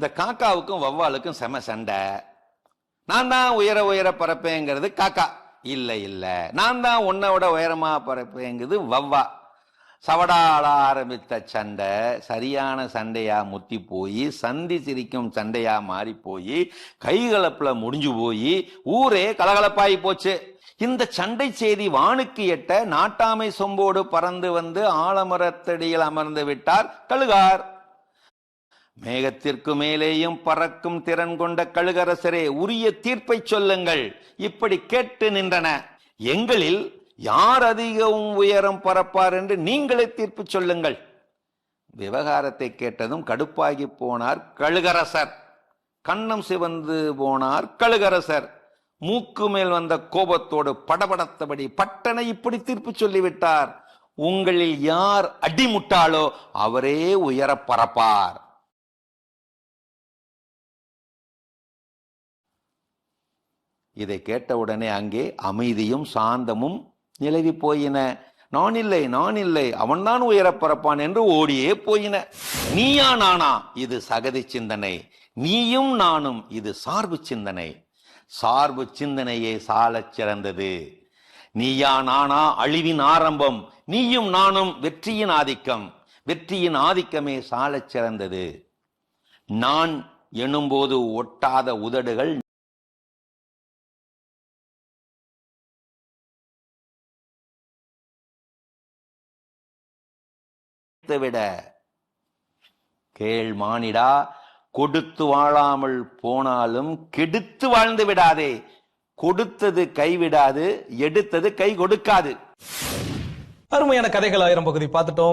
இந்த காக்காவுக்கும் வவ்வாலுக்கும் செம சண்டை. நான் தான் உயர உயர பறப்பேங்கிறது காக்கா. இல்லை இல்லை. நான் தான் உன்னை விட உயரமா பறப்பேங்கிறது வவ்வா சவடால ஆரம்பித்த சண்டை சரியான சண்டையா முத்தி போய் சந்தி சிரிக்கும் சண்டையா மாறி போய் கைகலப்புல முடிஞ்சு போய் ஊரே கலகலப்பாகி போச்சு. இந்த சண்டை செய்தி வானுக்கு எட்ட நாட்டாமை சொம்போடு பறந்து வந்து ஆலமரத்தடியில் அமர்ந்து விட்டார் கழுகார். மேகத்திற்கு மேலேயும் பறக்கும் திறன் கொண்ட கழுகரசரே உரிய தீர்ப்பை சொல்லுங்கள். இப்படி கேட்டு நின்றன. எங்களில் யார் அதிகம் உயரம் பறப்பார் என்று நீங்களே தீர்ப்பு சொல்லுங்கள். விவகாரத்தை கேட்டதும் கடுப்பாகி போனார் கழுகரசர். கண்ணம் சிவந்து போனார் கழுகரசர். மூக்கு மேல் வந்த கோபத்தோடு படபடத்தபடி பட்டனை இப்படி தீர்ப்பு சொல்லிவிட்டார். உங்களில் யார் அடிமுட்டாளோ அவரே உயர பறப்பார் இதை கேட்டவுடனே அங்கே அமைதியும் சாந்தமும் நிலவி போயின. நான் இல்லை நான் இல்லை அவன்தான் உயரப் பறப்பான் என்று ஓடியே போயின. நீயா நானா? இது சகதி சிந்தனை. நீயும் நானும் இது சார்பு சிந்தனை. சார்பு சிந்தனையே சாலச் சிறந்தது. நீயா நானா? அழிவின் ஆரம்பம். நீயும் நானும் வெற்றியின் ஆதிக்கம். வெற்றியின் ஆதிக்கமே சாலச் சிறந்தது. நான் எனும்போது ஒட்டாத உதடுகள் விட கேள் மானிடா கொடுத்து வாழாமல் போனாலும் கெடுத்து வாழ்ந்து விடாதே. கொடுத்தது கைவிடாது எடுத்தது கை கொடுக்காது. அருமையான கதைகள் ஆயிரம் பகுதி பார்த்துட்டோம்.